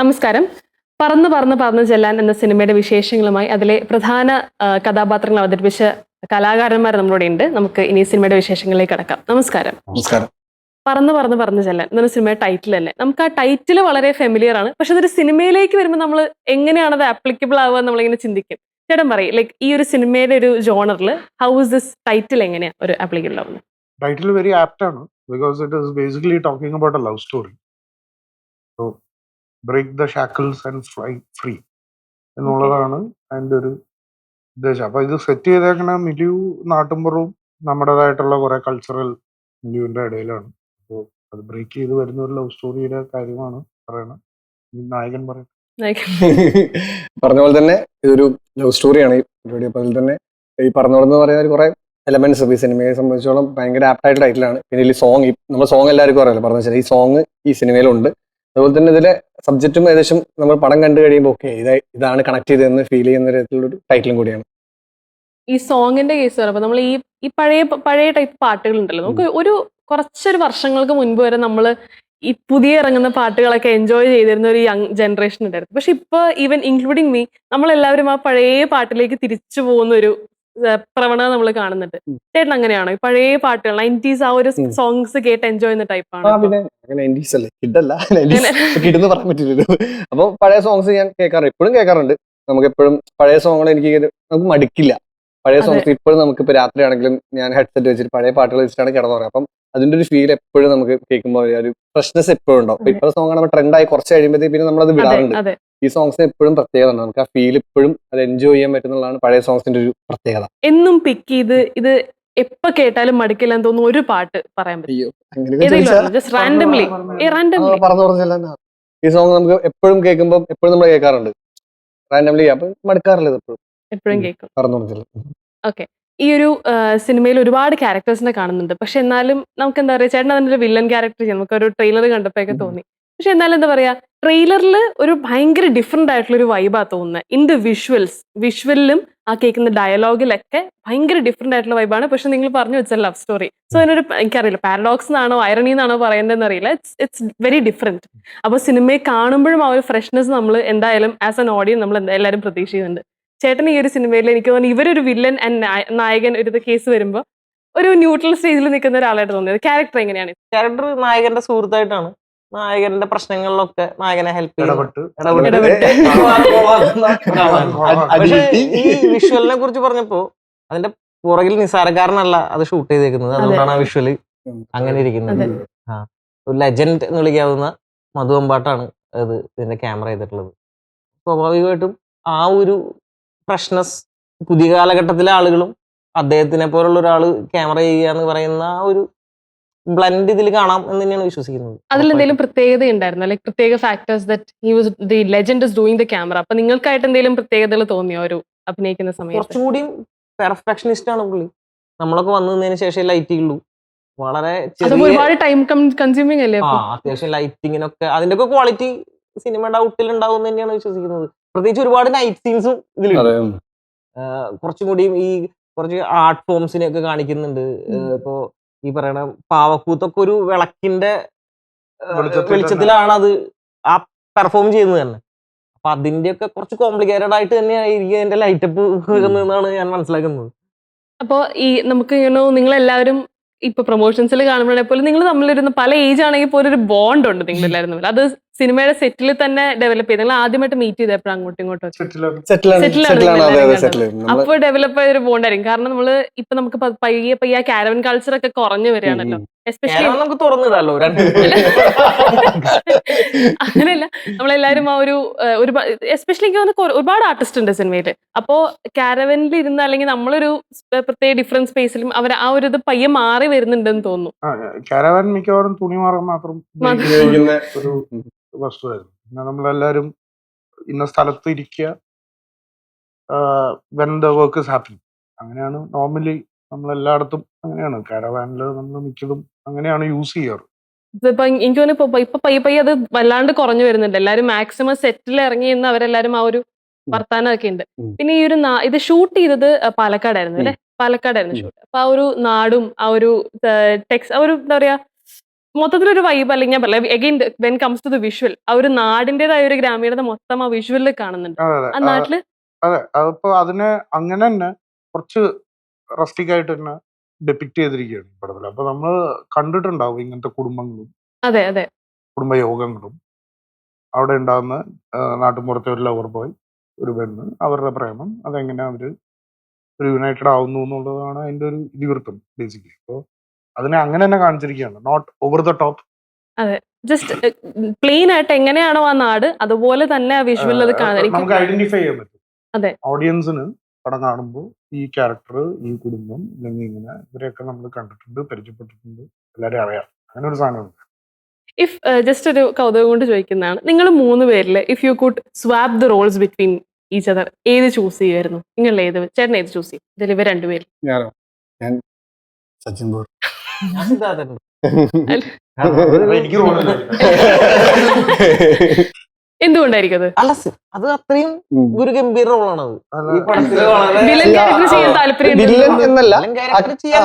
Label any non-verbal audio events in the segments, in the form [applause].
നമസ്കാരം. പറന്ന് പറന്ന് പറന്ന് ചെല്ലാൻ എന്ന സിനിമയുടെ വിശേഷങ്ങളുമായി അതിലെ പ്രധാന കഥാപാത്രങ്ങൾ അവതരിപ്പിച്ച കലാകാരന്മാർ നമ്മളോട് ഉണ്ട് നമുക്ക് ഇനി സിനിമയുടെ വിശേഷങ്ങളിലേക്ക് കടക്കാം. നമസ്കാരം. നമസ്കാരം. പറന്ന് പറന്ന് പറന്ന് ചെല്ലാൻ. എന്നൊരു സിനിമയുടെ ടൈറ്റിൽ തന്നെ നമുക്ക് ആ ടൈറ്റിൽ വളരെ ഫെമിലിയർ ആണ്. പക്ഷെ അതൊരു സിനിമയിലേക്ക് വരുമ്പോൾ നമ്മൾ എങ്ങനെയാണ് അത് ആപ്ലിക്കബിൾ ആവുക എന്ന് നമ്മളിങ്ങനെ ചിന്തിക്കും. ചേട്ടൻ പറയും ലൈക്ക് ഈ ഒരു സിനിമയുടെ ഒരു ജോണറിൽ ഹൗ ഇസ് ദിസ് ടൈറ്റിൽ എങ്ങനെയാണ് ഒരു ആപ്ലിക്കബിൾ ആവുന്നത്? ടൈറ്റിൽ വെരി ആപ്റ്റ് ആണ്. Because it is basically talking about a love story break the shackles and fly free എന്നുള്ളതാണ് അതിന്റെ ഒരു ഉദ്ദേശം. അപ്പൊ ഇത് സെറ്റ് ചെയ്തേക്കണ മിലിയു നാട്ടുമ്പുറവും നമ്മുടേതായിട്ടുള്ള കുറെ കൾച്ചറൽ മിലിയുവിന്റെ ഇടയിലാണ്. അപ്പോൾ അത് ബ്രേക്ക് ചെയ്ത് വരുന്ന ഒരു ലവ് സ്റ്റോറിയുടെ കാര്യമാണ് പറയണത് ഈ നായകൻ പറയുന്നത് Like, [laughs] പറഞ്ഞ പോലെ തന്നെ ഇതൊരു ലവ് സ്റ്റോറിയാണ് ഈ പരിപാടി അപ്പൊ അതിൽ തന്നെ ഈ പറഞ്ഞോളെന്ന് പറയുന്ന കുറെ എലമെന്റ്സ് ഈ സിനിമയെ സംബന്ധിച്ചോളം ഭയങ്കര ആപ്റ്റായിട്ട് ടൈറ്റിലാണ് പിന്നെ ഈ സോങ് നമ്മൾ സോങ് എല്ലാവർക്കും അറിയാലോ പറഞ്ഞു വെച്ചാൽ ഈ സോങ് ഈ സിനിമയിലുണ്ട് അതുപോലെ തന്നെ ഇതിലെ സബ്ജക്റ്റും ഏകദേശം നമ്മൾ പടം കണ്ടു കഴിയുമ്പോൾ ഓക്കെ ഇത് ഇതാണ് കണക്ട് ചെയ്തതെന്ന് ഫീൽ ചെയ്യുന്ന തരത്തിലുള്ള ഒരു ടൈറ്റിലും കൂടിയാണ്. ഈ സോങ്ങിന്റെ കേസ് പറയുമ്പോൾ നമ്മൾ ഈ ഈ പഴയ പഴയ ടൈപ്പ് പാട്ടുകൾ ഉണ്ടല്ലോ നമുക്ക് ഒരു കുറച്ചൊരു വർഷങ്ങൾക്ക് മുൻപ് വരെ നമ്മൾ ഈ പുതിയ ഇറങ്ങുന്ന പാട്ടുകളൊക്കെ എൻജോയ് ചെയ്തിരുന്ന ഒരു യങ് ജനറേഷൻ ഉണ്ടായിരുന്നു. പക്ഷെ ഇപ്പൊ ഈവൻ ഇൻക്ലൂഡിങ് മീ നമ്മളെല്ലാവരും ആ പഴയ പാട്ടിലേക്ക് തിരിച്ചു പോകുന്ന ഒരു പ്രവണത നമ്മൾ കാണുന്നുണ്ട്. ചേട്ടൻ അങ്ങനെയാണോ? പഴയ പാട്ടുകൾ നയന്റീസ് ആ ഒരു സോങ്സ് കേട്ട് എൻജോയ് ചെയ്യുന്ന ടൈപ്പാണ് അപ്പൊ പഴയ സോങ്സ് ഞാൻ കേൾക്കാറുണ്ട് ഇപ്പോഴും കേൾക്കാറുണ്ട്. നമുക്ക് എപ്പോഴും പഴയ സോങ്ങുകൾ എനിക്ക് നമുക്ക് മടുക്കില്ല. പഴയ സോങ്സ് ഇപ്പോഴും നമുക്ക് ഇപ്പൊ രാത്രി ആണെങ്കിലും ഞാൻ ഹെഡ്സെറ്റ് വെച്ചിട്ട് പഴയ പാട്ടുകൾ വെച്ചിട്ടാണ് കിടന്നുറങ്ങുക. അപ്പം അതിന്റെ ഒരു ഫീൽ എപ്പോഴും നമുക്ക് കേൾക്കുമ്പോൾ ഒരു ഫ്രഷ്നെസ് എപ്പോഴും ഉണ്ടാവും. ഇപ്പോഴത്തെ സോങ്ങ് നമ്മൾ ട്രെൻഡായി കുറച്ച് കഴിയുമ്പോഴത്തേക്ക് പിന്നെ നമ്മളത് വിടാറുണ്ട്. ഈ സോങ്സിന് എപ്പോഴും പ്രത്യേകത ഉണ്ട് നമുക്ക് ആ ഫീൽ എപ്പോഴും അത് എൻജോയ് ചെയ്യാൻ പറ്റുന്നതാണ് പഴയ സോങ്സിന്റെ ഒരു പ്രത്യേകത. എന്നും പിക്ക് ചെയ്ത് ഇത് എപ്പോ കേട്ടാലും മടുക്കില്ല എന്ന് തോന്നുന്ന ഒരു പാട്ട് പറയാൻ പറ്റും. ഈ സോങ് നമുക്ക് എപ്പോഴും കേൾക്കുമ്പോൾ എപ്പോഴും നമ്മൾ കേൾക്കാറുണ്ട്. റാൻഡംലി അപ്പൊ മടുക്കാറില്ല ഓക്കെ എപ്പോഴും. കേൾക്കും. പറഞ്ഞു പറഞ്ഞില്ല ഈ ഒരു സിനിമയിൽ ഒരുപാട് ക്യാരക്ടേഴ്സിനെ കാണുന്നുണ്ട്. പക്ഷെ എന്നാലും നമുക്ക് എന്താ പറയാ ചേട്ടൻ അതിന്റെ വില്ലൻ ക്യാരക്ടർ ചെയ്യാം നമുക്ക് ഒരു ട്രെയിലർ കണ്ടപ്പോഴൊക്കെ. തോന്നി. പക്ഷെ എന്നാലും എന്താ പറയാ ട്രെയിലറിൽ ഒരു ഭയങ്കര ഡിഫറെന്റ് ആയിട്ടുള്ള ഒരു വൈബാ തോന്നുന്നത് ഇൻ ദ വിഷ്വൽസ് വിഷ്വലിലും ആ കേൾക്കുന്ന ഡയലോഗിലൊക്കെ ഭയങ്കര ഡിഫറെന്റ് ആയിട്ടുള്ള വൈബാണ് പക്ഷെ നിങ്ങൾ പറഞ്ഞു വെച്ച ലവ് സ്റ്റോറി സോ അതിനൊരു എനിക്കറിയില്ല പാരഡോക്സ് എന്നാണോ ഐറണി എന്നാണോ പറയേണ്ടതെന്ന് അറിയില്ല. ഇറ്റ്സ് ഇറ്റ്സ് വെരി ഡിഫറെന്റ് അപ്പോൾ സിനിമയെ കാണുമ്പോഴും ആ ഒരു ഫ്രഷ്നെസ് നമ്മൾ എന്തായാലും ആസ് എൻ ഓഡിയൻസ് നമ്മൾ എല്ലാവരും പ്രതീക്ഷിക്കുന്നുണ്ട്. ചേട്ടൻ ഈ ഒരു സിനിമയിൽ എനിക്ക് തോന്നുന്നു ഇവരൊരു വില്ലൻ ആൻഡ് നായകൻ ഒരു കേസ് വരുമ്പോൾ ഒരു ന്യൂട്രൽ സ്റ്റേജിൽ നിൽക്കുന്ന ഒരാളായിട്ട് തോന്നിയത്. ക്യാരക്ടർ എങ്ങനെയാണ്? ക്യാരക്ടർ നായകന്റെ സുഹൃത്തായിട്ടാണ്. നായകന്റെ പ്രശ്നങ്ങളിലൊക്കെ നായകനെ ഹെൽപ്പ്. പക്ഷെ ഈ വിഷ്വലിനെ കുറിച്ച് പറഞ്ഞപ്പോ അതിന്റെ പുറകിൽ നിസാരക്കാരനല്ല അത് ഷൂട്ട് ചെയ്തേക്കുന്നത് അതുകൊണ്ടാണ് ആ വിഷ്വൽ അങ്ങനെ ഇരിക്കുന്നത് ആ ഒരു ലെജൻഡ് എന്ന് വിളിക്കാവുന്ന മധു അമ്പാട്ടാണ് അത് ഇതിന്റെ ക്യാമറ ചെയ്തിട്ടുള്ളത് സ്വാഭാവികമായിട്ടും ആ ഒരു ഫ്രഷ്നസ് പുതിയ കാലഘട്ടത്തിലെ ആളുകളും അദ്ദേഹത്തിനെ പോലുള്ള ഒരാൾ ക്യാമറ ചെയ്യുക എന്ന് പറയുന്ന ആ ഒരു ബ്ലൻഡ് ഇതിൽ കാണാം എന്ന് തന്നെയാണ് വിശ്വസിക്കുന്നത്. അതിൽ എന്തെങ്കിലും പ്രത്യേകത ഉണ്ടായിരുന്നു ലൈക് പ്രത്യേക factors that he was the legend is doing the camera അപ്പൊ നിങ്ങൾക്കായിട്ട് എന്തെങ്കിലും പ്രത്യേകതകൾ തോന്നിയോ ഒരു അഭിനയിക്കുന്ന സമയത്ത്? കുറച്ചുകൂടി പെർഫെക്ഷനിസ്റ്റ് ആണ് പുള്ളി. നമ്മളൊക്കെ വന്നു നിന്നതിന് ശേഷം ലൈറ്റ് ഉള്ളൂ. വളരെ ഒരുപാട് ടൈം കൺസ്യൂമിങ് അല്ലേ? അത്യാവശ്യം ലൈറ്റിങ്ങിനൊക്കെ അതിന്റെ ഒക്കെ ക്വാളിറ്റി സിനിമയുടെ ഔട്ടിൽ ഉണ്ടാവും എന്ന് തന്നെയാണ് വിശ്വസിക്കുന്നത്. പ്രത്യേകിച്ച് ഒരുപാട് നൈറ്റ് സീൻസും ഇതിലുണ്ട് കുറച്ചും കൂടിയും ഈ കുറച്ച് ആർട്ട് ഫോംസിനെ ഒക്കെ കാണിക്കുന്നുണ്ട്. ഇപ്പോ ഈ പറയണ പാവക്കൂത്തൊക്കെ ഒരു വിളക്കിന്റെ വെളിച്ചത്തിലാണ് അത് ആ പെർഫോം ചെയ്യുന്നത് തന്നെ. അപ്പൊ അതിന്റെ ഒക്കെ കുറച്ച് കോംപ്ലിക്കേറ്റഡ് ആയിട്ട് തന്നെ ആയിരിക്കും അതിന്റെ ലൈറ്റപ്പ് എന്നാണ് ഞാൻ മനസ്സിലാക്കുന്നത്. അപ്പോ ഈ നമുക്ക് നിങ്ങൾ എല്ലാവരും ഇപ്പൊ പ്രൊമോഷൻസിൽ കാണുമ്പോഴേ പോലും നിങ്ങൾ തമ്മിലിരുന്ന് പല ഏജ് ആണെങ്കിൽ പോലും ഒരു ബോണ്ട് ഉണ്ട് നിങ്ങൾ എല്ലാവരും തമ്മിൽ. അത് സിനിമയുടെ സെറ്റിൽ തന്നെ ഡെവലപ്പ് ചെയ്ത് നിങ്ങൾ ആദ്യമായിട്ട് മീറ്റ് ചെയ്തപ്പോഴും അങ്ങോട്ടും ഇങ്ങോട്ടും സെറ്റിലാണ് സെറ്റിലാണ് ആണ്. സെറ്റിലാണ് അതെ അതെ എല്ലാവരും സെറ്റിൽ അപ്പൊ ഡെവലപ്പ് ആയ ഒരു ബോണ്ട് ആയിരിക്കും. കാരണം നമ്മൾ ഇപ്പൊ നമുക്ക് പയ്യെ പയ്യെ കാരവൻ കൾച്ചർ ഒക്കെ കുറഞ്ഞു വരികയാണല്ലോ. എസ്പെഷ്യലി നമുക്ക് തുറന്നിടാലോ രണ്ട് [laughs] അങ്ങനെയല്ല. നമ്മളെല്ലാരും ആ ഒരു ഏഹ്, എസ്പെഷ്യലി എനിക്ക് തോന്നുന്നു ഒരുപാട് ആർട്ടിസ്റ്റ് ഉണ്ട് സിനിമയിൽ അപ്പോ കാരവനിൽ ഇരുന്ന് അല്ലെങ്കിൽ നമ്മളൊരു പ്രത്യേക ഡിഫറെന്റ് സ്പേസിലും അവർ ആ ഒരു ഇത് പയ്യെ മാറി വരുന്നുണ്ടെന്ന് തോന്നുന്നു. കാരവൻ മിക്കവാറും തുണി മാറാൻ മാത്രം ഒരു വസ്തുവായിരുന്നു. പിന്നെ നമ്മളെല്ലാരും ഇന്ന സ്ഥലത്ത് ഇരിക്കുക വെൻ ദ വർക്ക് ഹാപ്പി അങ്ങനെയാണ് നോർമലി നമ്മൾ എല്ലായിടത്തും അങ്ങനെയാണ്. കാരവാനിൽ നമ്മൾ മിക്കതും അങ്ങനെയാണ് യൂസ് ചെയ്യാറ്. എനിക്ക് തോന്നുന്നു ഇപ്പൊ പൈ പയ്യെ പയ്യെ അത് വല്ലാണ്ട് കുറഞ്ഞു വരുന്നുണ്ട്. എല്ലാരും മാക്സിമം സെറ്റിൽ ഇറങ്ങി എന്ന് അവരെല്ലാരും ആ ഒരു വർത്താനം ഒക്കെ ഉണ്ട്. പിന്നെ ഈ ഒരു ഇത് ഷൂട്ട് ചെയ്തത് പാലക്കാടായിരുന്നു അല്ലെ? പാലക്കാടായിരുന്നു ഷൂട്ട് അപ്പൊ ആ ഒരു നാടും ആ ഒരു ടെക്സ് ആ ഒരു എന്താ പറയാ മൊത്തത്തിലൊരു വൈബ് അല്ലെങ്കിൽ ഞാൻ പറയാം again when comes to the visual ആ ഒരു നാടിന്റേതായ ഒരു ഗ്രാമീണത മൊത്തം ആ വിഷ്വലിൽ കാണുന്നുണ്ട്. ആ നാട്ടിൽ അതെ. അതിപ്പോ അതിന് അങ്ങനെ തന്നെ കുറച്ച് റസ്റ്റിക് ആയിട്ട് തന്നെ ഡെപ്പിക്ട് ചെയ്തിരിക്കുകയാണ് ഈ പടത്തിൽ അപ്പൊ നമ്മൾ കണ്ടിട്ടുണ്ടാവും ഇങ്ങനത്തെ കുടുംബങ്ങളും അതെ അതെ. കുടുംബയോഗങ്ങളും. അവിടെ ഉണ്ടാകുന്ന നാട്ടിൻപുറത്തെ നാട്ടുമ്പുറത്തെ ഒരു ലവർ ബോയ് ഒരു പെണ്ണ് അവരുടെ പ്രേമം അതെങ്ങനെ അവർ ഒരു യുണൈറ്റഡ് ആവുന്നു എന്നുള്ളതാണ് അതിന്റെ ഒരു ഇതിവൃത്തം ബേസിക്കലി അപ്പോൾ അതിനെ അങ്ങനെ തന്നെ കാണിച്ചിരിക്കുകയാണ്. നോട്ട് ഓവർ ദ ടോപ്പ് അതെ. ജസ്റ്റ് പ്ലെയിൻ ആയിട്ട് എങ്ങനെയാണോ ആ നാട് അതുപോലെ തന്നെ ആ വിഷ്വലിൽ അത് നമുക്ക് ഐഡന്റിഫൈ ചെയ്യാൻ പറ്റും. അതെ. ഓഡിയൻസിന് പടം കാണുമ്പോൾ ഈ ക്യാരക്ടർ ഈ കുടുംബം അല്ലെങ്കിൽ ഇങ്ങനെ ഇവരെയൊക്കെ നമ്മൾ കണ്ടിട്ടുണ്ട് പരിചയപ്പെട്ടിട്ടുണ്ട് എല്ലാവരും അറിയാം. അങ്ങനെ ഒരു സാധനമുണ്ട്. ഇഫ് ജസ്റ്റ് ഒരു കൗതുകം കൊണ്ട് ചോദിക്കുന്നതാണ്. നിങ്ങൾ മൂന്ന് പേരിൽ if you could swap the roles between each other ഏത് ചൂസ് ചെയ്യുമായിരുന്നു നിങ്ങൾ ഏത് ചേട്ടൻ ഏത് ചൂസ് ചെയ്യും? ഇതിൽ ഇവർ രണ്ടുപേരും ഞാനോ? ഞാൻ സച്ചിൻ ബോർ എനിക്ക് [laughs] എന്തുകൊണ്ടായിരിക്കും അത്? അലസ് അത് അത്രയും ഗംഭീര റോളാണത് അല്ല, ഈ വില്ലൻ ക്യാരക്ടർ ചെയ്യാൻ താല്പര്യം വില്ലൻ എന്നല്ല. വില്ലൻ character ചെയ്യാൻ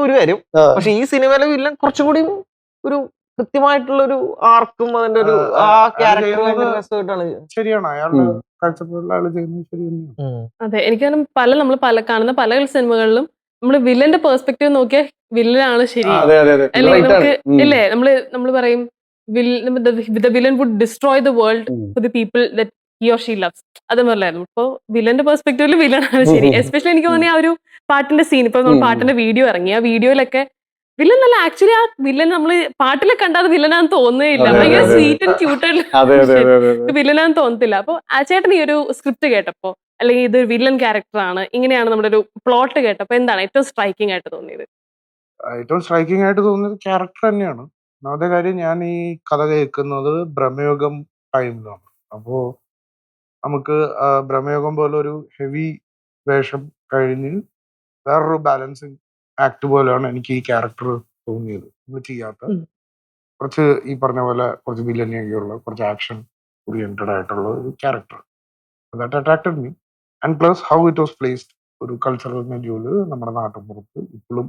ഒരു കാര്യം. പക്ഷെ ഈ സിനിമയിലെ വില്ലൻ കുറച്ചും കൂടി ഒരു കൃത്യമായിട്ടുള്ള ഒരു ആർക്കും അതിന്റെ ഒരു ആ, അത് രസമായിട്ടാണ് ശരിയാണ്. അയാളുടെ കാഴ്ചപ്പാടിൽ അയാൾ ചെയ്യുന്നത് ശരി തന്നെയാണ്. അതെ എനിക്ക് പല നമ്മൾ പല കാണുന്ന പല സിനിമകളിലും നമ്മൾ വില്ലന്റെ പെർസ്പെക്റ്റീവ് നോക്കിയാൽ വില്ലനാണ് ശരി. അതെ അതെ അതെ. അല്ലെ നമുക്ക് ഇല്ലേ നമ്മൾ നമ്മൾ പറയും the villain would destroy the world. For the people that he or she loves അത് പറഞ്ഞായിരുന്നു ഇപ്പൊ വില്ലന്റെ പെർസ്പെക്റ്റീവിൽ വില്ലനാണ് ശരി. എസ്പെഷ്യലി എനിക്ക് തോന്നിയ ആ ഒരു പാട്ടിന്റെ സീൻ ഇപ്പൊ നമ്മൾ. പാട്ടിന്റെ വീഡിയോ ഇറങ്ങി. ആ വീഡിയോയിലൊക്കെ വില്ലൻ അല്ല ആക്ച്വലി ആ വില്ലൻ നമ്മൾ പാട്ടിലെ കണ്ടാൽ വില്ലനാന്ന് തോന്നുകയില്ല. ഭയങ്കര സ്വീറ്റ് ആൻഡ് ക്യൂട്ട്. വില്ലനാന്ന് തോന്നത്തില്ല. അപ്പൊ ആ ചേട്ടൻ ഈ ഒരു സ്ക്രിപ്റ്റ് കേട്ടപ്പോ അല്ലെങ്കിൽ ഇത് വില്ലൻ ക്യാരക്ടർ ആണ് ഇങ്ങനെയാണ് നമ്മുടെ ഒരു പ്ലോട്ട് കേട്ടപ്പോ എന്താണ് ഏറ്റവും സ്ട്രൈക്കിംഗ് ആയിട്ട് തോന്നിയത്? ഏറ്റവും സ്ട്രൈക്കിംഗ് ആയിട്ട് തോന്നിയത് ക്യാരക്ടർ തന്നെയാണ്. ഒന്നാമത്തെ കാര്യം ഞാൻ ഈ കഥ കേൾക്കുന്നത് ഭ്രമയോഗം ടൈമിലാണ് അപ്പോ നമുക്ക് ഭ്രമയോഗം പോലെ ഒരു ഹെവി വേഷം കഴിഞ്ഞ് വേറൊരു ബാലൻസിങ് ആക്ട് പോലെയാണ് എനിക്ക് ഈ ക്യാരക്ടർ തോന്നിയത്. നമ്മൾ ചെയ്യാത്ത. കുറച്ച് ഈ പറഞ്ഞ പോലെ കുറച്ച് വില്ലനിയൊക്കെയുള്ള കുറച്ച് ആക്ഷൻ ഓറിയന്റഡ് ആയിട്ടുള്ള ഒരു character that attracted me and plus how it was placed ഒരു കൾച്ചറൽ മെഡ്യൂൾ നമ്മുടെ നാട്ടിൻപുറത്ത് ഇപ്പോഴും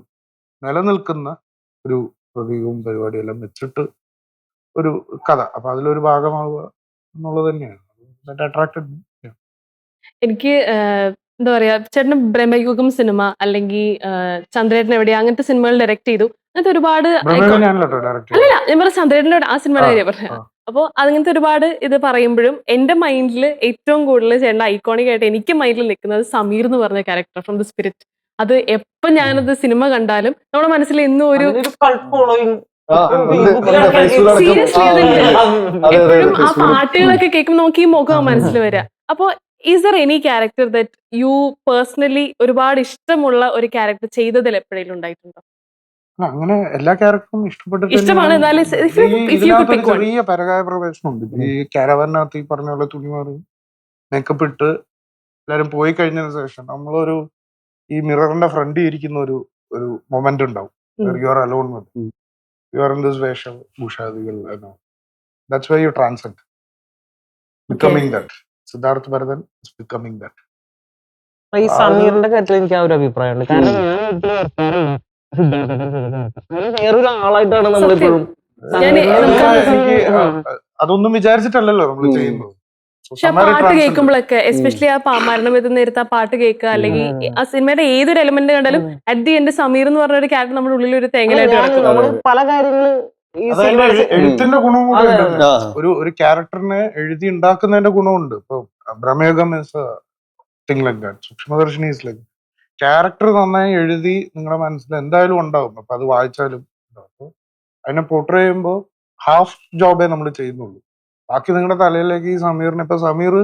നിലനിൽക്കുന്ന ഒരു പ്രതീകവും പരിപാടിയെല്ലാം വെച്ചിട്ട് ഒരു കഥ. അപ്പൊ അതിലൊരു ഭാഗമാവുക എന്നുള്ളത് തന്നെയാണ്. അട്രാക്റ്റഡ് എനിക്ക് എന്താ പറയാ ചേട്ടൻ ബ്രഹ്മയുഗം സിനിമ അല്ലെങ്കിൽ ചന്ദ്രേട്ടൻ എവിടെ അങ്ങനത്തെ സിനിമകൾ ഡയറക്ട് ചെയ്തു. അങ്ങനത്തെ ഒരുപാട് അല്ലല്ല ഞാൻ പറഞ്ഞ ചന്ദ്രേട്ടന്റെ ആ സിനിമയുടെ ആ, കാര്യം പറഞ്ഞ അപ്പോൾ അങ്ങനത്തെ ഒരുപാട് ഇത് പറയുമ്പോഴും എന്റെ മൈൻഡിൽ ഏറ്റവും കൂടുതൽ ചേട്ടൻ ഐക്കോണിക് ആയിട്ട് എനിക്ക് മൈൻഡിൽ നിൽക്കുന്നത് സമീർ എന്ന് പറഞ്ഞ ക്യാരക്ടർ ഫ്രം ദ സ്പിരിറ്റ് അത് എപ്പോ ഞാനത് സിനിമ കണ്ടാലും നമ്മുടെ മനസ്സിൽ ഇന്നും ഒരു സീരിയസ്ലി. ആ, എപ്പോഴും പാട്ടുകളൊക്കെ കേൾക്കുമ്പോൾ നോക്കി ഈ മുഖം മനസ്സിൽ വരിക അപ്പോ is there any character that you personally ഒരുപാട് ഇഷ്ടമുള്ള ഒരു ക്യാരക്ടർ ചെയ്തതിൽ എപ്പോഴെങ്കിലും ഉണ്ടായിട്ടുണ്ടോ? അങ്ങനെ എല്ലാ ക്യാരക്ടറും ഇഷ്ടപ്പെട്ടിട്ട്. ചെറിയ പരകായ പ്രവേശനമുണ്ട്. ഈ കാരവനകത്ത് ഈ പറഞ്ഞ പോലെ തുണി മാറി മേക്കപ്പ് ഇട്ട് എല്ലാരും പോയി കഴിഞ്ഞതിന് ശേഷം നമ്മളൊരു ഈ മിററിന്റെ ഫ്രണ്ടിൽ ഇരിക്കുന്ന ഒരു ഒരു മൊമെന്റ് ഉണ്ടാവും. You are alone with. You are in this വേഷം ഭൂഷാദികൾ that's why you transcend becoming that Siddharth Bharathan becoming that ഈ സമീറിന്റെ കാര്യത്തിൽ എനിക്ക് ആ ഒരു അഭിപ്രായമുണ്ട്. കാരണം വേറൊരു ആളായിട്ടാണ് നമ്മളിപ്പോഴും അതൊന്നും വിചാരിച്ചിട്ടല്ലല്ലോ നമ്മൾ ചെയ്യുന്നത്. പക്ഷെ ആ പാട്ട്. കേൾക്കുമ്പോഴൊക്കെ എസ്പെഷ്യലി ആ മരണം എത്തുന്ന നേരത്ത് ആ പാട്ട് കേൾക്കുക അല്ലെങ്കിൽ. ആ സിനിമയുടെ ഏതൊരു എലമെന്റ് കണ്ടാലും അറ്റ് ദി എൻഡ് സമീർ എന്ന് പറഞ്ഞ ഒരു ക്യാരക്ടർ നമ്മുടെ ഉള്ളിൽ ഒരു തേങ്ങലായിട്ട് പല കാര്യങ്ങൾ ഈ അതായത് സിനിമ എഴു- എഴുത്തിന്റെ ഗുണവും കൂടെ. ഒരു ഒരു ക്യാരക്ടറിനെ എഴുതി ഉണ്ടാക്കുന്നതിന്റെ ഗുണമുണ്ട്. ഇപ്പൊ Bramayugam is thing like that Sookshmadarshini is like character നന്നായി എഴുതി നിങ്ങളുടെ മനസ്സിൽ എന്തായാലും ഉണ്ടാവും. അപ്പൊ അത് വായിച്ചാലും അതിനെ പോർട്രേ ചെയ്യുമ്പോൾ ഹാഫ് ജോബേ നമ്മൾ ചെയ്യുന്നുള്ളൂ. ബാക്കി നിങ്ങളുടെ തലയിലേക്ക് ഈ സമീറിനെ ഇപ്പൊ സമീർ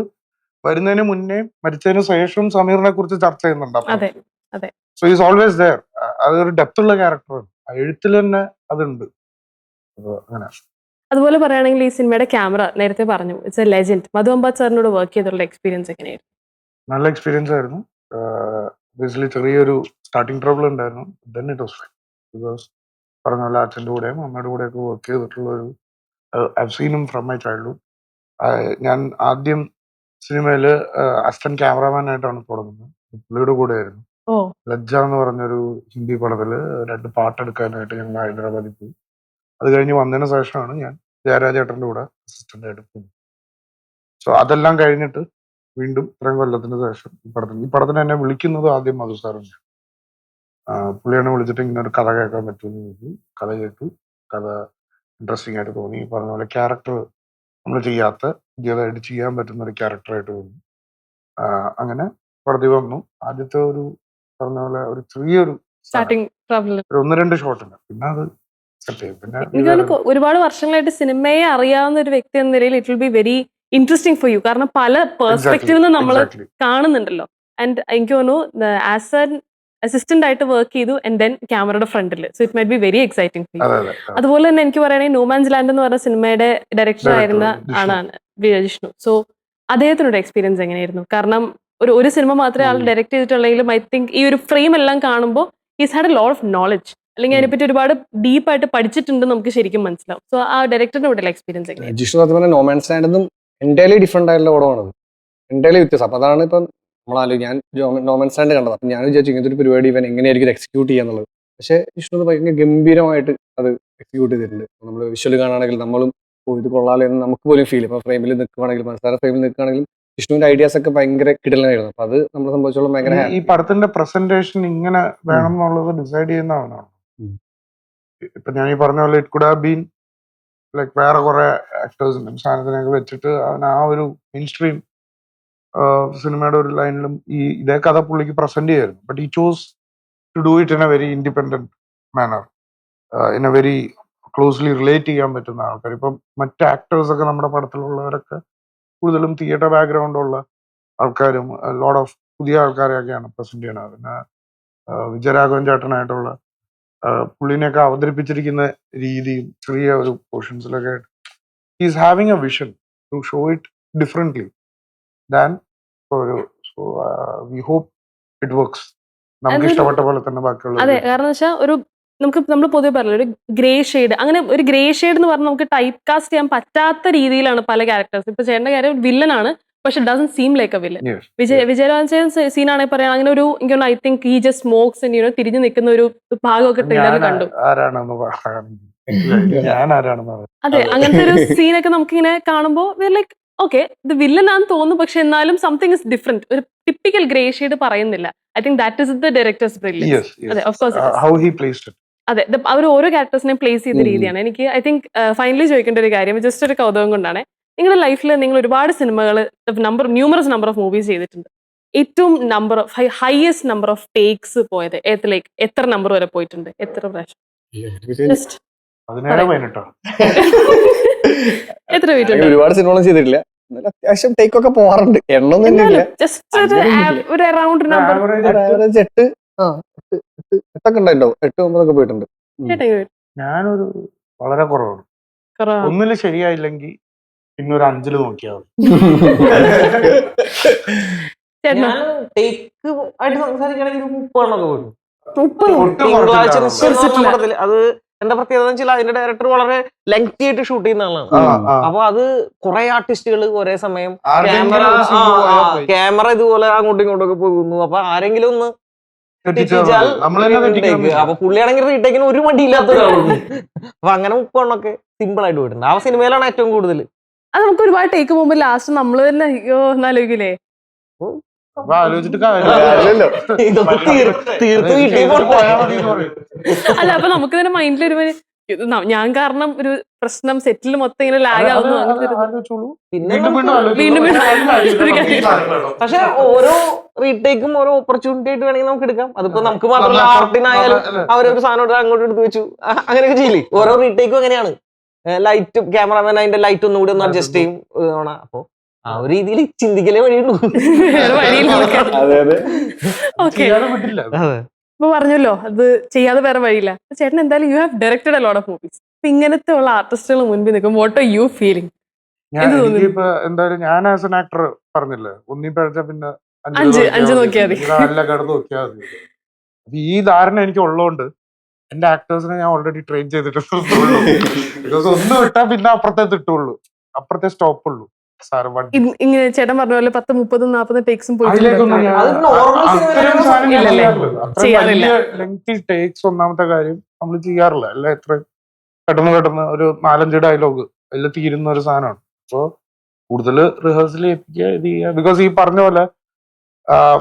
വരുന്നതിന് മുന്നേ മരിച്ചതിന് ശേഷം സമീറിനെ കുറിച്ച് ചർച്ച ചെയ്യുന്നുണ്ട് സോ ഈസ് ഓൾവേസ് ദയർ അതൊരു ഡെപ്ത് ഉള്ള ക്യാരക്ടറാണ് ആ എഴുത്തിൽ തന്നെ അതുണ്ട്. അങ്ങനെ. അതുപോലെ പറയുകയാണെങ്കിൽ ഈ സിനിമയുടെ ക്യാമറ നേരത്തെ പറഞ്ഞു. It's a legend Madhu Ambat സാറിനോട് വർക്ക് ചെയ്തുള്ള എക്സ്പീരിയൻസ് എങ്ങനെയായിരുന്നു? നല്ല എക്സ്പീരിയൻസ് ആയിരുന്നു. ബേസിലി ചെറിയൊരു സ്റ്റാർട്ടിങ് ട്രബിൾ ഉണ്ടായിരുന്നു. Then it was fine because പറഞ്ഞ പോലെ അച്ഛന്റെ കൂടെയും അമ്മയുടെ കൂടെയൊക്കെ വർക്ക് ചെയ്തിട്ടുള്ള ഒരു ഐ ഇം ഫ്രം മൈ ചൈൽഡ്ഹുഡ് ഞാൻ ആദ്യം സിനിമയിൽ അസിസ്റ്റന്റ് ക്യാമറാമാൻ ആയിട്ടാണ് തുടങ്ങുന്നത്. പുള്ളിയുടെ കൂടെ ആയിരുന്നു ഓ. ലജ്ജ എന്ന് പറഞ്ഞൊരു ഹിന്ദി പടത്തിൽ രണ്ട് പാട്ടെടുക്കാനായിട്ട് ഞങ്ങൾ ഹൈദരാബാദിൽ പോയി. അത് കഴിഞ്ഞ് വന്നതിന് ശേഷമാണ് ഞാൻ ജയരാജേട്ടന്റെ കൂടെ അസിസ്റ്റന്റ് ആയിട്ട് പോകുന്നത് സോ അതെല്ലാം കഴിഞ്ഞിട്ട് വീണ്ടും ഇത്രയും കൊല്ലത്തിന് ശേഷം ഈ പടത്തിന് ഈ പടത്തിന് എന്നെ വിളിക്കുന്നത് ആദ്യം മധു സാറും പുള്ളിയാണ് വിളിച്ചിട്ട് ഇങ്ങനെ ഒരു കഥ കേൾക്കാൻ പറ്റുമെന്ന് ചോദിച്ചു കഥ കേട്ടു. കഥ ഇൻട്രസ്റ്റിംഗ് ആയിട്ട് തോന്നി. ഈ പറഞ്ഞ പോലെ ക്യാരക്ടർ നമ്മൾ ചെയ്യാത്ത പുതിയതായിട്ട് ചെയ്യാൻ പറ്റുന്ന ഒരു ക്യാരക്ടറായിട്ട് തോന്നി. അങ്ങനെ പ്രതി വന്നു. ആദ്യത്തെ ഒരു പറഞ്ഞ പോലെ ഒരു ചെറിയൊരു. സ്റ്റാർട്ടിങ് ഒന്ന് രണ്ട് ഷോട്ട് ഉണ്ട്. പിന്നെ അത് പിന്നെ ഒരുപാട് വർഷങ്ങളായിട്ട് സിനിമയെ അറിയാവുന്ന ഒരു വ്യക്തി എന്ന നിലയിൽ it will be very interesting for you കാരണം പല പെർസ്പെക്റ്റീവിൽ നമ്മൾ കാണുന്നുണ്ടല്ലോ. ആൻഡ് എനിക്ക് തോന്നുന്നു ആസ് എൻ അസിസ്റ്റന്റ് ആയിട്ട് വർക്ക് ചെയ്തു ആൻഡ് ദെൻ ക്യാമറയുടെ ഫ്രണ്ടിൽ so it might be very exciting feel. അതുപോലെ തന്നെ എനിക്ക് പറയുകയാണെങ്കിൽ നോമാൻസ് ലാൻഡ് എന്ന് പറഞ്ഞ സിനിമയുടെ ഡയറക്ടർ ആയിരുന്ന ആളാണ് വി- ജിഷ്ണു സോ അദ്ദേഹത്തിനോട് എക്സ്പീരിയൻസ് എങ്ങനെയായിരുന്നു? കാരണം ഒരു ഒരു സിനിമ മാത്രമേ ആൾ ഡയറക്ട് ചെയ്തിട്ടുള്ളെങ്കിലും ഐ തിങ്ക് ഈ ഒരു ഫ്രെയിം എല്ലാം കാണുമ്പോൾ is had a lot of knowledge അല്ലെങ്കിൽ അതിനെപ്പറ്റി ഒരുപാട് ഡീപ്പായിട്ട് പഠിച്ചിട്ടുണ്ട് നമുക്ക് ശരിക്കും മനസ്സിലാവും. സോ ആ ഡയറക്ടറിന്റെ കൂടെ എക്സ്പീരിയൻസ് എങ്ങനെയാണ് ജിഷ്ണു അതുപോലെ നോമാൻസ് ലാൻഡ് എന്നും എന്റയർലി ഡിഫറെന്റ് ആയിട്ടുള്ള ഓടമാണ് എന്റയർലി വ്യത്യാസം. അപ്പം അതാണ് ഇപ്പം നമ്മളാലോ ഞാൻ നോമൻ സ്റ്റാൻഡ് കണ്ടത്. അപ്പം ഞാൻ വിചാരിച്ചു ഇങ്ങനത്തെ ഒരു പരിപാടി ഇവൻ എങ്ങനെയായിരിക്കും എക്സിക്യൂട്ട് ചെയ്യാന്നുള്ളത്. പക്ഷേ വിഷ്ണു ഭയങ്കര ഗംഭീരമായിട്ട് അത് എക്സിക്യൂട്ട് ചെയ്തിട്ടുണ്ട്. നമ്മൾ വിഷ്വൽ കാണുകയാണെങ്കിൽ നമ്മളും ഓ ഇത് കൊള്ളാലോ എന്ന് നമുക്ക് പോലും ഫീൽ ഇപ്പോൾ ഫ്രെയിമിൽ നിൽക്കുകയാണെങ്കിലും മനസ്സാര ഫ്രെയിമിൽ നിൽക്കുകയാണെങ്കിലും വിഷ്ണുവിന്റെ ഐഡിയാസ് ഒക്കെ ഭയങ്കര കിടലായിരുന്നു അപ്പൊ അത് നമ്മളെ സംബന്ധിച്ചോളം ഭയങ്കര ഈ- പടത്തിന്റെ പ്രസന്റേഷൻ ഇങ്ങനെ വേണം എന്നുള്ളത് ഡിസൈഡ് ചെയ്യുന്ന ആളാണ്. ഇപ്പൊ ഞാൻ ഈ പറഞ്ഞ പോലെ it could have been like വേറെ കുറെ ആക്ടേഴ്സിനും സാധനത്തിനൊക്കെ വെച്ചിട്ട് അവൻ ആ ഒരു മെയിൻ സ്ട്രീം സിനിമയുടെ ഒരു ലൈനിലും ഈ ഇതേ കഥ പുള്ളിക്ക് പ്രസന്റ് ചെയ്യായിരുന്നു. ബട്ട് ഈ choose to do it in a very independent manner in a very closely relate ചെയ്യാൻ പറ്റുന്ന ആൾക്കാർ. ഇപ്പം മറ്റ് ആക്ടേഴ്സ് ഒക്കെ നമ്മുടെ പടത്തിലുള്ളവരൊക്കെ കൂടുതലും തിയേറ്റർ ബാക്ക്ഗ്രൗണ്ട് ഉള്ള ആൾക്കാരും ലോഡ് ഓഫ് പുതിയ ആൾക്കാരെയൊക്കെയാണ് പ്രസന്റ് ചെയ്യണത് പിന്നെ വിജയരാഘവൻ ചേട്ടനായിട്ടുള്ള പുള്ളിനെയൊക്കെ അവതരിപ്പിച്ചിരിക്കുന്ന രീതിയും ചെറിയ ഒരു പോർഷൻസിലൊക്കെ is having a vision to show it differently than ഒരു വി ഹോപ്പ് ഇറ്റ് വർക്ക്സ് നമുക്ക് ഇഷ്ടപ്പെട്ട പോലെ തന്നെ ബാക്കിയുള്ള അതെ കാരണം വെച്ചാൽ ഒരു നമുക്ക് നമ്മൾ പൊതുവെ പറഞ്ഞില്ല ഒരു ഗ്രേ ഷെയ്ഡ് അങ്ങനെ ഒരു ഗ്രേ ഷെയ്ഡ് എന്ന് പറഞ്ഞാൽ നമുക്ക് ടൈപ്പ് കാസ്റ്റ് ചെയ്യാൻ പറ്റാത്ത രീതിയിലാണ് പല ക്യാരക്ടേഴ്സ് ഇപ്പൊ ചേട്ടന്റെ കാര്യം വില്ലനാണ് പക്ഷെ doesn't seem like a villain Vijaya. Vijayarajan സീനാണെങ്കിൽ പറയാം അങ്ങനെ ഒരു എനിക്ക് ഐ തിങ്ക് ഈ ജസ്റ്റ് സ്മോക്സ് തിരിഞ്ഞു നിൽക്കുന്ന ഒരു ഭാഗമൊക്കെ ട്രെയിലറിൽ കണ്ടു. അതെ അങ്ങനത്തെ ഒരു സീനൊക്കെ നമുക്ക് ഇങ്ങനെ കാണുമ്പോൾ ലൈക്ക് ഓക്കെ ഇത് വില്ലനാന്ന് തോന്നുന്നു പക്ഷെ എന്നാലും സംതിങ് ഇസ് ഡിഫറെന്റ് ഒരു ടിപ്പിക്കൽ ഗ്രേ ഷെയ്ഡ് പറയുന്നില്ല. I think that is the director's brilliance അതെ of course how he placed it അതെ അവർ ഓരോ ക്യാരക്ടേഴ്സിനെയും പ്ലേസ് ചെയ്ത രീതിയാണ്. എനിക്ക് ഐ തിങ്ക് ഫൈനലി ചോദിക്കേണ്ട ഒരു കാര്യം ജസ്റ്റ് ഒരു കൗതുകം കൊണ്ടാണ്. നിങ്ങളുടെ ലൈഫിൽ നിങ്ങൾ ഒരുപാട് സിനിമകൾ number numerous number of movies ചെയ്തിട്ടുണ്ട്. ഏറ്റവും number of highest number of takes പോയത് ലൈക്ക് എത്ര നമ്പർ വരെ പോയിട്ടുണ്ട്? എത്ര പ്രാവശ്യം? [laughs] എത്ര അങ്ങനെ ഒരുപാട് സിനിമകളും ചെയ്തിട്ടില്ല. അത്യാവശ്യം ടേക്ക് ഒക്കെ പോവാറുണ്ട്. എണ്ണൊന്നും ഇല്ല. ആവറേജ് എട്ട്. ആ എട്ട് എട്ട് എട്ടൊക്കെ ഉണ്ടായിട്ടുണ്ടാവും. എട്ട് ഒമ്പതൊക്കെ പോയിട്ടുണ്ട്. ഞാനൊരു വളരെ കുറവാണ്. ഒന്നിൽ ശരിയായില്ലെങ്കിൽ പിന്നെ ഒരു അഞ്ചിൽ നോക്കിയാൽ ഞാൻ ടേക്ക് ആയിട്ട് സംസാരിക്കുകയാണെങ്കിൽ മുപ്പതെണ്ണൊക്കെ പോയിട്ടുണ്ട്. അത് എന്താ പ്രത്യേകത എന്ന് വെച്ചാൽ അതിന്റെ ഡയറക്ടർ വളരെ ലെങ്തി ആയിട്ട് ഷൂട്ട് ചെയ്യുന്ന ആളാണ്. അപ്പൊ അത് കുറെ ആർട്ടിസ്റ്റുകൾ ഒരേ സമയം ക്യാമറ. ക്യാമറ ഇതുപോലെ അങ്ങോട്ടും ഇങ്ങോട്ടും ഒക്കെ പോകുന്നു. അപ്പൊ ആരെങ്കിലും ഒന്ന്. അപ്പൊ പുള്ളിയാണെങ്കിൽ റീടേക്കിന് ഒരു മടിയില്ലാത്ത ഒരാളാണ് അപ്പൊ അങ്ങനെ മുപ്പണൊക്കെ സിമ്പിൾ ആയിട്ട് വിടുന്നത് ആ സിനിമയിലാണ് ഏറ്റവും കൂടുതൽ. അത് നമുക്ക് ഒരുപാട് ടേക്ക് പോകുമ്പോൾ ലാസ്റ്റ് നമ്മൾ തന്നെ അയ്യോ എന്നാലോചിക്കില്ലേ? അപ്പൊ ആലോചിച്ചിട്ട് കാര്യമില്ല. അല്ലല്ലോ. ഇതൊക്കെ തീർ- തീർത്ത് മതി എന്ന് പറയും. അല്ല അപ്പൊ നമുക്ക് തന്നെ മൈൻഡിൽ ഒരു ഇത് ന- ഞാൻ കാരണം ഒരു പ്രശ്നം സെറ്റിൽ മൊത്തം ഇങ്ങനെ ലാഗ് അത് ആവുന്നു അത് അങ്ങനത്തെ ഒരു ആലോചിച്ചോളൂ. പിന്നെ വീണ്ടും വീണ്ടും നമുക്ക് ആലോചിച്ചോളൂ. വീണ്ടും വീണ്ടും ഒരു കാര്യം. പക്ഷെ ഓരോ റീടേക്കും ഓരോ ഓപ്പർച്യൂണിറ്റി ആയിട്ട് വേണമെങ്കിൽ നമുക്ക് എടുക്കാം അതിപ്പോ നമുക്ക് മാത്രമല്ല. ആർട്ടിനായാലും അവരൊരു സാധനം എടുത്ത് അങ്ങോട്ട് എടുത്ത് വെച്ചു അ- അങ്ങനെയൊക്കെ ചെയ്യില്ലേ ഓരോ റീടേക്കും അങ്ങനെയാണ് ലൈറ്റ് ക്യാമറമാൻ അതിന്റെ ലൈറ്റ് ഒന്നുകൂടി ഒന്ന് അഡ്ജസ്റ്റ് ചെയ്യും ആണ്. അപ്പൊ ആ ഒരു രീതിയിൽ ചിന്തിക്കലേ വഴിയുള്ളൂ. ഇപ്പൊ പറഞ്ഞല്ലോ അത് ചെയ്യാതെ വേറെ വഴിയില്ല. അപ്പൊ ചേട്ടൻ എന്തായാലും you have directed a lot of movies അപ്പൊ ഇങ്ങനത്തെ ഉള്ള ആർട്ടിസ്റ്റുകൾ മുൻപിൽ നിൽക്കും വാട്ട് ആർ യു ഫീലിംഗ് ഞാൻ? എനിക്കിപ്പോ എന്തായാലും ഞാൻ ആസ് എൻ ആക്ടർ പറഞ്ഞില്ലേ ഒന്നി പഴച്ച പിന്നെ അഞ്ച്, അഞ്ച് നോക്കിയാൽ മതി. നല്ല കിടന്ന് നോക്കിയാൽ മതി. അപ്പൊ ഈ ധാരണ എനിക്ക് ഉള്ളതുകൊണ്ട് എന്റെ ആക്ടേഴ്സിനെ ഞാൻ ഓൾറെഡി ട്രെയിൻ ചെയ്തിട്ടുണ്ട്. [laughs] ബിക്കോസ് ഒന്ന് വിട്ടാ പിന്നെ അപ്പുറത്തെ തിട്ടുള്ളൂ അപ്പുറത്തെ സ്റ്റോപ്പ് ഉള്ളൂ. സാറ് വണ്ടി ഇ- ഇങ്ങനെ ചേട്ടൻ പറഞ്ഞ പോലെ പത്ത് മുപ്പതും നാപ്പതും ടേക്സും ടേക്സ് ഒന്നാമത്തെ കാര്യം നമ്മൾ ചെയ്യാറില്ല. അല്ല? എത്ര പെട്ടെന്ന് പെട്ടെന്ന് ഒരു നാലഞ്ച് ഡയലോഗ് അതിൽ തീരുന്ന ഒരു സാധനമാണ്. അപ്പോ കൂടുതൽ റിഹേഴ്സൽ ചെയ്യിപ്പിക്കുക ഇത് ചെയ്യുക. ബിക്കോസ് ഈ പറഞ്ഞ പോലെ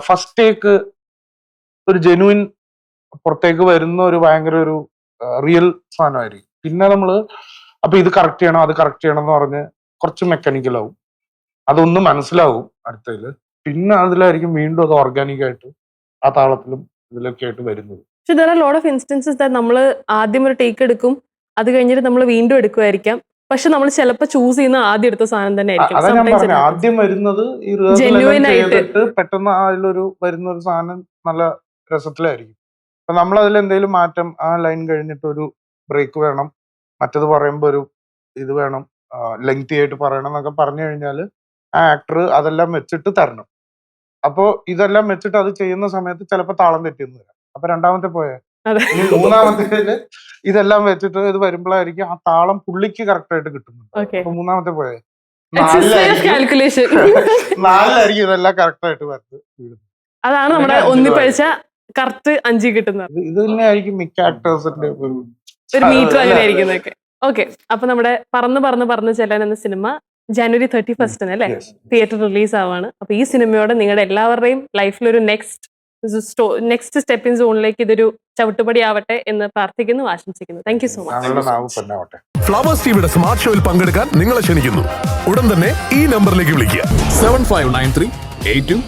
ഫസ്റ്റ് ടേക്ക് ഒരു ജെനുവിൻ പുറത്തേക്ക് വരുന്ന ഒരു ഭയങ്കര ഒരു റിയൽ സാധനമായിരിക്കും. പിന്നെ നമ്മൾ അപ്പൊ ഇത് കറക്റ്റ് ചെയ്യണം അത് കറക്റ്റ് ചെയ്യണം എന്ന് പറഞ്ഞ് കുറച്ച് മെക്കാനിക്കൽ ആവും. അതൊന്ന് മനസ്സിലാവും അടുത്തതിൽ പിന്നെ അതിലായിരിക്കും വീണ്ടും അത് ഓർഗാനിക് ആയിട്ട് ആ താളത്തിലും ഇതിലൊക്കെ ആയിട്ട് വരുന്നത്. പക്ഷെ there are lot of instances നമ്മൾ ആദ്യം ഒരു ടേക്ക് എടുക്കും. അത് കഴിഞ്ഞിട്ട് നമ്മൾ വീണ്ടും എടുക്കുമായിരിക്കാം. പക്ഷെ നമ്മൾ ചിലപ്പോൾ ചൂസ് ചെയ്യുന്ന ആദ്യം എടുത്ത സാധനം തന്നെ ആയിരിക്കും. ആദ്യം വരുന്നത് ആയിട്ട്. പെട്ടെന്ന് അതിലൊരു വരുന്ന ഒരു സാധനം നല്ല രസത്തിലായിരിക്കും. അപ്പൊ നമ്മൾ അതിൽ എന്തെങ്കിലും മാറ്റം ആ ലൈൻ കഴിഞ്ഞിട്ട് ഒരു ബ്രേക്ക് വേണം. മറ്റത് പറയുമ്പോൾ ഒരു ഇത് വേണം. ലെങ്തി ആയിട്ട് പറയണം എന്നൊക്കെ പറഞ്ഞു കഴിഞ്ഞാൽ ആ ആക്ടർ അതെല്ലാം വെച്ചിട്ട് തരണം അപ്പോ ഇതെല്ലാം വെച്ചിട്ട് അത് ചെയ്യുന്ന സമയത്ത് ചിലപ്പോൾ താളം തെറ്റിയെന്ന് വരാം അപ്പൊ രണ്ടാമത്തെ പോയെ. മൂന്നാമത്തേൽ ഇതെല്ലാം വെച്ചിട്ട് ഇത് വരുമ്പോഴായിരിക്കും ആ താളം പുള്ളിക്ക് കറക്റ്റ് ആയിട്ട് കിട്ടുന്നുണ്ട്. അപ്പൊ മൂന്നാമത്തെ പോയെ കാൽക്കുലേഷൻ. [laughs] നാലിലായിരിക്കും ഇതെല്ലാം കറക്റ്റ് ആയിട്ട് വരുന്നത്. അതാണ് നമ്മുടെ ഒന്നിപ്പഴിച്ച കറക്റ്റ് അഞ്ചി കിട്ടുന്നത് ഇത് തന്നെയായിരിക്കും മിക്ക ആക്ടേഴ്സിന്റെ ഒരു മീറ്റർ അങ്ങനെ. ഓക്കെ അപ്പൊ നമ്മുടെ പറന്ന് പറന്ന് പറന്ന് ചെല്ലാൻ എന്ന സിനിമ ജനുവരി തേർട്ടി ഫസ്റ്റിന് അല്ലേ. തിയേറ്റർ റിലീസ് ആവാണ്. അപ്പൊ ഈ സിനിമയോടെ നിങ്ങളുടെ എല്ലാവരുടെയും ലൈഫിൽ ഒരു നെക്സ്റ്റ് നെക്സ്റ്റ് സ്റ്റെപ്പിംഗ് സോണിലേക്ക് ഇതൊരു ചവിട്ടുപടി ആവട്ടെ എന്ന് പ്രാർത്ഥിക്കുന്നു ആശംസിക്കുന്നു. Thank you so much Flowers ടിവിയുടെ സ്മാർട്ട് ഷോയിൽ പങ്കെടുക്കാൻ നിങ്ങളെ ക്ഷണിക്കുന്നു. ഉടൻ തന്നെ ഈ നമ്പറിലേക്ക് വിളിക്കുക. Seven five nine three eight two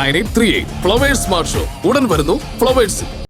nine eight three eight Flowers smart show ഉടൻ വരുന്നു ഫ്ലവേഴ്സ്